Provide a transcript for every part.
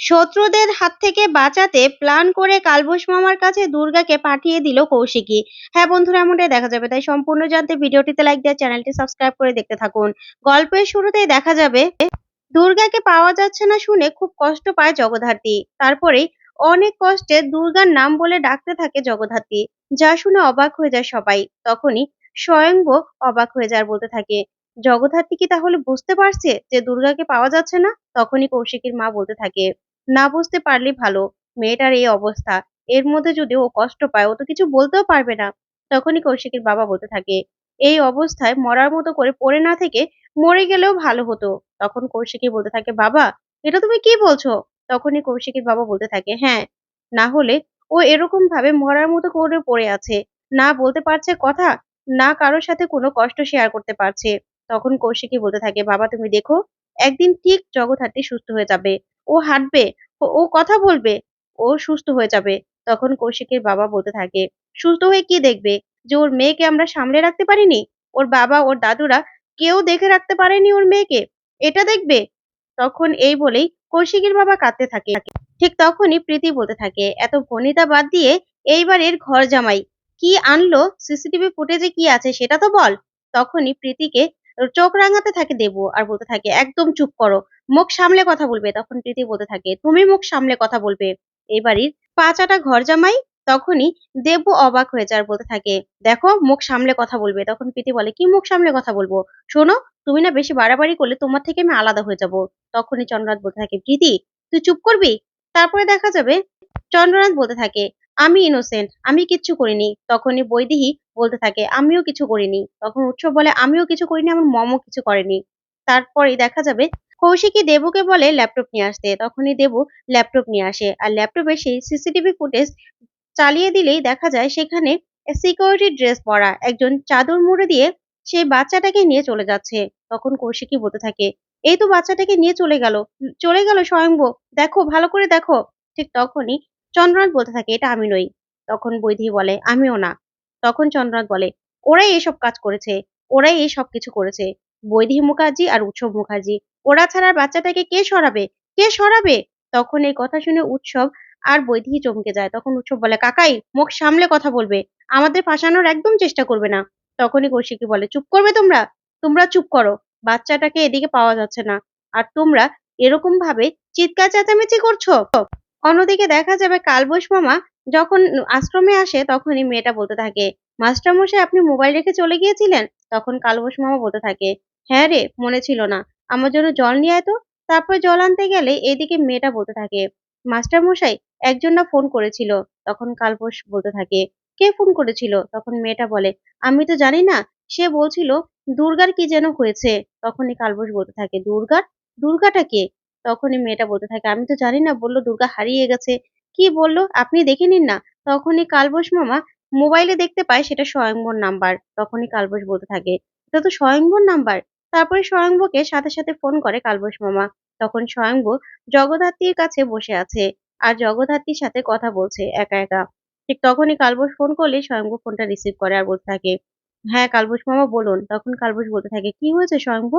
শত্রুদের হাত থেকে বাঁচাতে প্ল্যান করে কালবোস মামার কাছে দুর্গাকে পাঠিয়ে দিল কৌশিকী। হ্যাঁ বন্ধুরা, এমনটাই দেখা যাবে। তাই সম্পূর্ণ জানতে ভিডিওটিতে লাইক দিয়ে চ্যানেলটি সাবস্ক্রাইব করে দেখতে থাকুন। গল্পের শুরুতেই দেখা যাবে, দুর্গাকে পাওয়া যাচ্ছে না শুনে খুব কষ্ট পায় জগদ্ধাত্রী। তারপরেই অনেক কষ্টে দুর্গার নাম বলে ডাকতে থাকে জগদ্ধাত্রী, যা শুনে অবাক হয়ে যায় সবাই। তখনই স্বয়ংব অবাক হয়ে যায় বলতে থাকে, জগদ্ধাত্রী কি তাহলে বুঝতে পারছে যে দুর্গাকে পাওয়া যাচ্ছে না? তখনই কৌশিকীর মা বলতে থাকে না বুঝতে পারলেই ভালো। মেয়েটার এই অবস্থা। এর মধ্যে যদি ও কষ্ট পায়, ও তো কিছু বলতেও পারবে না। তখনই কৌশিকের বাবা বলতে থাকে, এই অবস্থায় মরার মতো করে পড়ে না থেকে মরে গেলেও ভালো হতো। তখন কৌশিকী বলতে থাকে, বাবা, এটা তুমি কি বলছো? তখনই কৌশিকের বাবা বলতে থাকে হ্যাঁ না হলে ও এরকম ভাবে মরার মতো করে পড়ে আছে। না বলতে পারছে কথা, না কারোর সাথে কোনো কষ্ট শেয়ার করতে পারছে। তখন কৌশিকী বলতে থাকে, বাবা, তুমি দেখো, একদিন ঠিক জগৎহাটি সুস্থ হয়ে যাবে। ও হাঁটবে, ও- কথা বলবে, ও সুস্থ হয়ে যাবে। তখন কৌশিকের বাবা বলতে থাকে, সুস্থ হয়ে কি দেখবে? যে ওর মেয়েকে আমরা সামলে রাখতে পারিনি? ওর বাবা, ওর দাদুরা কেউ দেখে রাখতে পারেনি ওর মেয়েকে? এটা দেখবে? তখন এই বলেই কৌশিকের বাবা কাঁদতে থাকে। ঠিক তখনই প্রীতি বলতে থাকে, এত ভনিতা বাদ দিয়ে এইবারের ঘর জামাই, কি আনলো? সিসিটিভি ফুটেজে কি আছে সেটা তো বল। তখনই প্রীতিকে চোখ রাঙাতে থাকে দেবু আর বলতে থাকে, একদম চুপ করো। মুখ সামলে কথা বলবে। তখন প্রীতি বলতে থাকে, তুমি মুখ সামলে কথা বলবে। এই বাড়ির পাঁচাটা ঘর জামাই, তখনই দেবু অবাক হয়ে যায় আর বলতে থাকে, দেখো, মুখ সামলে কথা বলবে। তখন প্রীতি বলে, কি মুখ সামলে কথা বলব? শোনো, তুমি না বেশি বাড়াবাড়ি করলে তোমার থেকে আমি আলাদা হয়ে যাব। তখনই চন্দ্রনাথ বলতে থাকে, প্রীতি, তুই চুপ করবি? তারপরে দেখা যাবে, চন্দ্রনাথ বলতে থাকে, আমি ইনোসেন্ট আমি কিচ্ছু করিনি। তখনই বৈদেহী বলতে থাকে, আমিও কিছু করিনি। তখন উৎসব বলে, আমিও কিছু করিনি, আমার মমও কিছু করেনি। তারপরে দেখা যাবে, কৌশিকী দেবুকে বলে ল্যাপটপ নিয়ে আসতে। তখনই দেবু ল্যাপটপ নিয়ে আসে। আর ল্যাপটপে সেই সিসিটিভি ফুটেজ চালিয়ে দিলেই দেখা যায়, সেখানে সিকিউরিটি ড্রেস পরা একজন চাদর মুড়ে দিয়ে সেই বাচ্চাটাকে নিয়ে চলে যাচ্ছে। তখন কৌশিকী বলতে থাকে, এই তো বাচ্চাটাকে নিয়ে চলে গেল। চলে গেল স্বয়ংব দেখো, ভালো করে দেখো। ঠিক তখনই চন্দ্রনাথ বলতে থাকে, এটা আমি নই। তখন বৈধি বলে, আমিও না। তখন চন্দ্রনাথ বলে, ওরাই এসব কাজ করেছে, ওরাই এই সব কিছু করেছে। বৈধি মুখার্জি আর উৎসব মুখার্জি, ওরা ছাড়া বাচ্চাটাকে কে সরাবে? কে সরাবে? তখন এই কথা শুনে উৎসব আর বৈধি চমকে যায়। তখন উৎসব বলে, কাকাই, মুখ সামলে কথা বলবে। আমাদের ফাঁসানোর একদম চেষ্টা করবে না। তখনই কৌশিকী বলে, চুপ করবে তোমরা? তোমরা চুপ করো। বাচ্চাটাকে এদিকে পাওয়া যাচ্ছে না। আর তোমরা এরকম ভাবে চিৎকার চেঁচামেচি করছ? অন্যদিকে দেখা যাবে কালবোস মামা যখন আশ্রমে আসে তখনই মেয়েটা বলতে থাকে, মাস্টারমশাই, আপনি মোবাইল রেখে চলে গিয়েছিলেন? তখন কালবোস মামা বলতে থাকে হ্যাঁ রে, মনে ছিল না। আমার জন্য জল নিয়ে আয় তো। তারপর জল আনতে গেলে এদিকে মেয়েটা বলতে থাকে, মাস্টারমশাই, একজন না ফোন করেছিল? তখন কালবোস বলতে থাকে, কে ফোন করেছিল? তখন মেয়েটা বলে, আমি তো জানি না। সে বলছিল, দুর্গার কি যেন হয়েছে? তখনই কালবোস বলতে থাকে, দুর্গার? দুর্গাটা কে? তখনই মেয়েটা বলতে থাকে, আমি তো জানি না। বলল, দুর্গা হারিয়ে গেছে। কি বলল? আপনি দেখে নিন না। তখনই কালবোস মামা মোবাইলে দেখতে পায় সেটা স্বয়ংবর নাম্বার। তখনই কালবোস বলতে থাকে, এটা তো স্বয়ংবর নাম্বার। তারপরে স্বয়ংবকে সাথে সাথে ফোন করে কালবোস মামা। তখন স্বয়ংব জগদ্ধাত্রীর কাছে বসে আছে আর জগদ্ধাত্রীর সাথে কথা বলছে একা একা। ঠিক তখনই কালবোস ফোন করলে স্বয়ংব ফোনটা রিসিভ করে আর বলতে থাকে হ্যাঁ কালবোস মামা বলুন। তখন কালবোস বলতে থাকে, কি হয়েছে স্বয়ংব?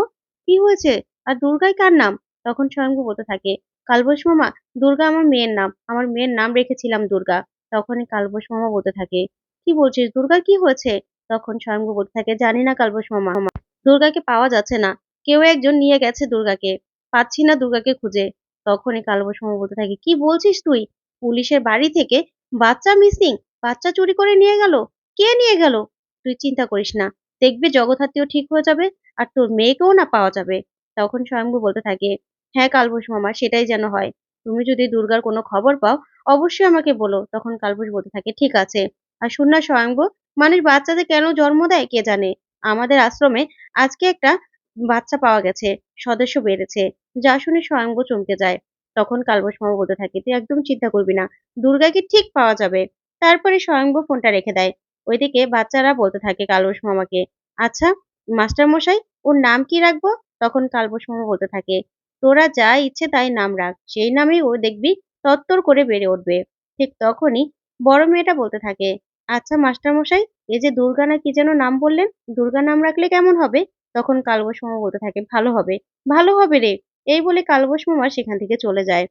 কি হয়েছে? আর দুর্গাই কার নাম? তখন স্বয়ংব বলতে থাকে কালবোস মামা, দুর্গা আমার মেয়ের নাম, আমার মেয়ের নাম রেখেছিলাম দুর্গা। তখনই কালবোস মামা বলতে থাকে, কি বলছিস দুর্গার কি হয়েছে? তখন স্বয়ংব বলতে থাকে, জানি না কালবোস মামা দুর্গাকে পাওয়া যাচ্ছে না। কেউ একজন নিয়ে গেছে দুর্গাকে, পাচ্ছি না দুর্গাকে খুঁজে। তখনই কালবোস মামা বলতে থাকে, কি বলছিস তুই? পুলিশের বাড়ি থেকে বাচ্চা মিসিং বাচ্চা চুরি করে নিয়ে গেল? কে নিয়ে গেল? তুই চিন্তা করিস না, দেখবি জগৎহাতিও ঠিক হয়ে যাবে আর তোর মেয়েকেও না পাওয়া যাবে। তখন স্বয়ংভু বলতে থাকে হ্যাঁ কালবোস মামা, সেটাই যেন হয়। তুমি যদি দুর্গার কোনো খবর পাও, অবশ্যই আমাকে বলো, তখন কালবোস বলতে থাকে, ঠিক আছে। আর শুন না স্বয়ংভু মানুষ বাচ্চাদের কেন জন্ম দেয়, কে জানে? আমাদের আশ্রমে আজকে একটা বাচ্চা পাওয়া গেছে, সদস্য বেড়েছে। যা শুনে স্বয়ংভু চমকে যায়। তখন কালবোস মামা বলতে থাকে, তুই একদম চিন্তা করবি না, দুর্গাকে ঠিক পাওয়া যাবে। তারপরে স্বয়ংভু ফোনটা রেখে দেয়। ওইদিকে বাচ্চারা বলতে থাকে কালবোস মামাকে আচ্ছা মাস্টার মশাই ওর নাম কি রাখব? তখন কালবোস মামা বলতে থাকে তোরা যা ইচ্ছে তাই নাম রাখ। সেই নামেই ও দেখবি তত্তর করে বেড়ে উঠবে। ঠিক তখনই বড় মেয়েটা বলতে থাকে আচ্ছা মাস্টার মশাই এই যে দুর্গা না কি যেন নাম বললেন? দুর্গা নাম রাখলে কেমন হবে? তখন কালবোস বলতে থাকে, ভালো হবে ভালো হবে রে। এই বলে কালবোস সেখান থেকে চলে যায়।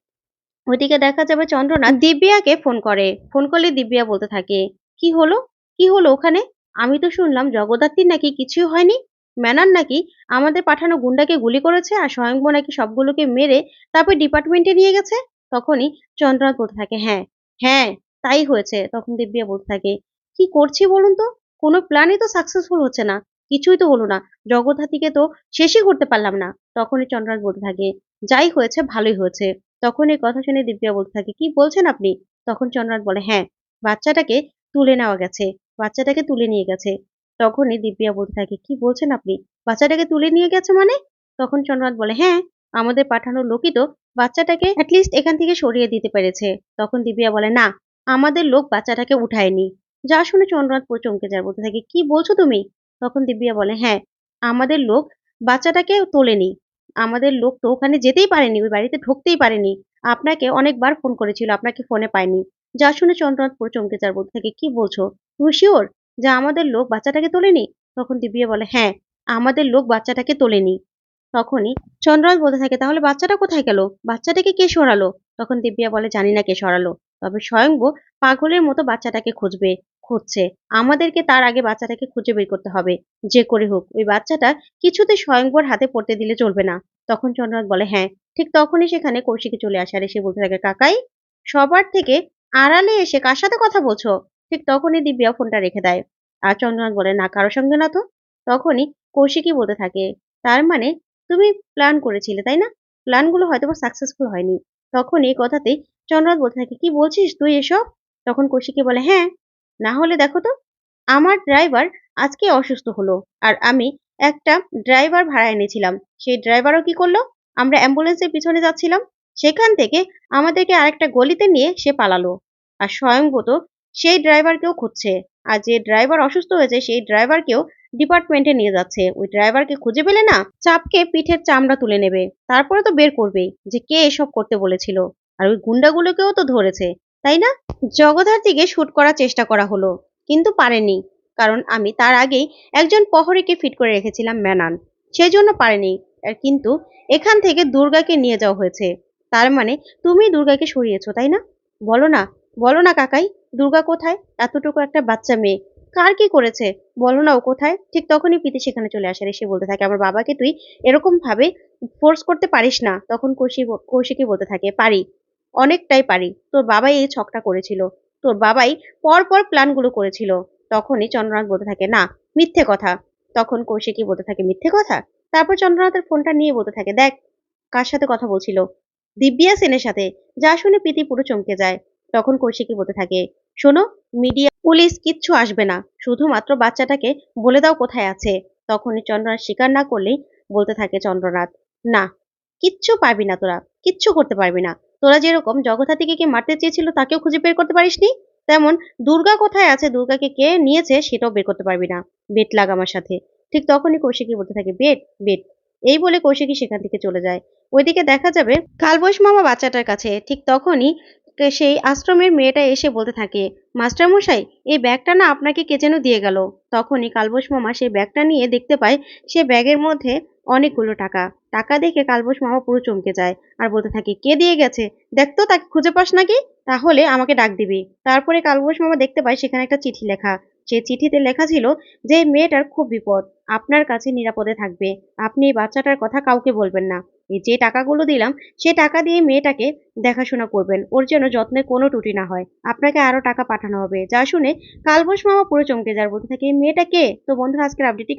ওইদিকে দেখা যাবে চন্দ্রনাথ দিব্যাকে ফোন করে। ফোন করলে দিব্যা বলতে থাকে, কি হলো? কি হলো ওখানে? আমি তো শুনলাম জগদ্ধাত্রীর নাকি কিছুই হয়নি? ম্যানার নাকি আমাদের পাঠানো গুন্ডাকে গুলি করেছে আর স্বয়ংব নাকি সবগুলোকে মেরে তারপর ডিপার্টমেন্টে নিয়ে গেছে? তখনই চন্দ্রনাথ বলতে থাকে হ্যাঁ হ্যাঁ তাই হয়েছে। তখন দিব্যা বলতে থাকে, কি করছি বলুন তো? কোনো প্ল্যানই তো সাকসেসফুল হচ্ছে না। কিছুই তো হলো না। জগদ্ধাত্রীকে তো শেষই করতে পারলাম না। তখনই চন্দ্রনাথ বলতে থাকে, যাই হয়েছে, ভালোই হয়েছে। তখন এই কথা শুনে দিব্যা বলতে থাকে, কি বলছেন আপনি? তখন চন্দ্রনাথ বলে হ্যাঁ বাচ্চাটাকে তুলে নেওয়া গেছে। বাচ্চাটাকে তুলে নিয়ে গেছে। তখনই দিব্যা বলতে থাকে, কি বলছেন আপনি? বাচ্চাটাকে তুলে নিয়ে গেছে মানে? তখন চন্দ্রনাথ বলে হ্যাঁ আমাদের পাঠানো লোকই তো, বাচ্চাটাকে অ্যাটলিস্ট এখান থেকে সরিয়ে দিতে পেরেছে। তখন দিব্যা বলে, না, আমাদের লোক বাচ্চাটাকে উঠায়নি। যা শুনে চন্দ্রনাথ পুরো চমকে যায়, বলতে থাকে, কি বলছো তুমি? তখন দিব্যা বলে হ্যাঁ আমাদের লোক বাচ্চাটাকে তোলেনি। আমাদের লোক তো ওখানে যেতেই পারেনি, ওই বাড়িতে ঢুকতেই পারেনি। আপনাকে অনেকবার ফোন করেছিল, আপনাকে ফোনে পায়নি। যা শুনে চন্দ্রনাথ পুরো চমকে যার বলতে থাকে, কি বলছো? তুমি শিওর যে আমাদের লোক বাচ্চাটাকে তোলেনি? তখন দিব্যা বলে হ্যাঁ আমাদের লোক বাচ্চাটাকে তোলেনি। তখনই চন্দ্রনাথ বলতে থাকে, তাহলে বাচ্চাটা কোথায় গেল? বাচ্চাটাকে কে সরালো? তখন দিব্যা বলে, জানি না কে সরালো, তবে স্বয়ংব পাগলের মতো বাচ্চাটাকে খুঁজবে, খুঁজছে। আমাদেরকে তার আগে বাচ্চাটাকে খুঁজে বের করতে হবে, যে করে হোক। ওই বাচ্চাটা কিছুতে স্বয়ংবর হাতে পড়তে দিলে চলবে না। তখন চন্দ্রনাথ বলে হ্যাঁ ঠিক তখনই সেখানে কৌশিকে চলে আসে। আর এসে বলতে থাকে, কাকাই, সবার থেকে আড়ালে এসে কার সাথে কথা বলছো? ঠিক তখনই দিব্যা ফোনটা রেখে দেয়। আর চন্দ্রনাথ বলে, না কারোর সঙ্গে না তো? তখনই কৌশিকই বলতে থাকে, তার মানে তুমি প্ল্যান করেছিলে, তাই না? প্ল্যানগুলো হয়তো বা সাকসেসফুল হয়নি। তখন এই কথাতেই চন্দ্রনাথ বলতে থাকে, কি বলছিস তুই এসব? তখন কৌশিকী বলে হ্যাঁ না হলে দেখো তো, আমার ড্রাইভার আজকে অসুস্থ হলো আর আমি একটা ড্রাইভার ভাড়া এনেছিলাম। সেই ড্রাইভারও কি করল? আমরা অ্যাম্বুলেন্সের পিছনে যাচ্ছিলাম। সেখান থেকে আমাদেরকে আরেকটা গলিতে নিয়ে সে পালালো। আর স্বয়ংভূত সেই ড্রাইভারকেও খুঁজছে। আর যে ড্রাইভার অসুস্থ হয়েছে, সেই ড্রাইভারকেও ডিপার্টমেন্টে নিয়ে যাচ্ছে। ওই ড্রাইভারকে খুঁজে পেলে না, চাপকে পিঠের চামড়া তুলে নেবে। তারপরে তো বের করবেই যে কে এসব করতে বলেছিল। আর ওই গুন্ডাগুলোকেও তো ধরেছে, তাই না? জগদ্ধাত্রীকে শুট করার চেষ্টা করা হলো, কিন্তু পারেনি। কারণ আমি তার আগেই একজন প্রহরীকে ফিট করে রেখেছিলাম ম্যানান। সেই জন্য পারেনি কিন্তু এখান থেকে দুর্গাকে নিয়ে যাওয়া হয়েছে। তার মানে তুমি দুর্গাকে সরিয়েছো, তাই না? বলো না বলো না কাকাই। দুর্গা কোথায়? এতটুকু একটা বাচ্চা মেয়ে। কার কি করেছে? বলো না ও কোথায়? ঠিক তখনই প্রীতি সেখানে চলে আসে এসে বলতে থাকে, আমার বাবাকে তুই এরকম ভাবে ফোর্স করতে পারিস না। তখন কৌশিক কৌশিকই বলতে থাকে, পারি, অনেকটাই পারি। তোর বাবাই এই ছকটা করেছিল। তোর বাবাই পর পর প্ল্যানগুলো করেছিল। তখনই চন্দ্রনাথ বলতে থাকে, না, মিথ্যে কথা। তখন কৌশিকই বলতে থাকে, মিথ্যে কথা? তারপর চন্দ্রনাথের ফোনটা নিয়ে বলতে থাকে, দেখ, কার সাথে কথা বলছিল? দিব্যা সেনের সাথে। যা শুনে প্রীতি পুরো চমকে যায়। তখন কৌশিকই বলতে থাকে শোনো, মিডিয়া পুলিশ কিচ্ছু আসবে না, শুধুমাত্র বাচ্চাটাকে বলে দাও কোথায় আছে। তখনই চন্দ্রনাথ স্বীকার না করলেই বলতে থাকে চন্দ্রনাথ, না, কিচ্ছু পারবি না তোরা, কিচ্ছু করতে পারবি না। তোরা যেরকম জগদ্ধাত্রীকে কে মারতে চেয়েছিল তাকেও খুঁজে বের করতে পারিসনি, তেমন দুর্গা কোথায় আছে, দুর্গাকে কে নিয়েছে সেটাও বের করতে পারবি না। বেট লাগ আমার সাথে। ঠিক তখনই কৌশিকী বলতে থাকে, বেট বেট। এই বলে কৌশিকী সেখান থেকে চলে যায়। ওইদিকে দেখা যাবে কালবৈশ মামা বাচ্চাটার কাছে। ঠিক তখনই সেই আশ্রমের মেয়েটা এসে বলতে থাকে, মাস্টারমশাই, এই ব্যাগটা না আপনাকে কে যেন দিয়ে গেল? তখনই কালবোস মামা সেই ব্যাগটা নিয়ে দেখতে পায় সে ব্যাগের মধ্যে অনেকগুলো টাকা। টাকা দেখে কালবোস মামা পুরো চমকে যায় আর বলতে থাকে, কে দিয়ে গেছে? দেখতো তাকে খুঁজে পাস নাকি? তাহলে আমাকে ডাক দিবি। তারপরে কালবোস মামা দেখতে পায় সেখানে একটা চিঠি লেখা। সেই চিঠিতে লেখা ছিল যে, মেয়েটার খুব বিপদ, আপনার কাছে নিরাপদে থাকবে। আপনি এই বাচ্চাটার কথা কাউকে বলবেন না। এই যে টাকাগুলো দিলাম, সে টাকা দিয়ে মেয়েটাকে দেখাশোনা করবেন। ওর যেন যত্নে কোনো ত্রুটি না হয়। আপনাকে আরও টাকা পাঠানো হবে। যা শুনে কালবোস মামা পুরো চমকে যার বলতে থাকে এই মেয়েটা কে? তো বন্ধুরা, আজকের আপডেটটি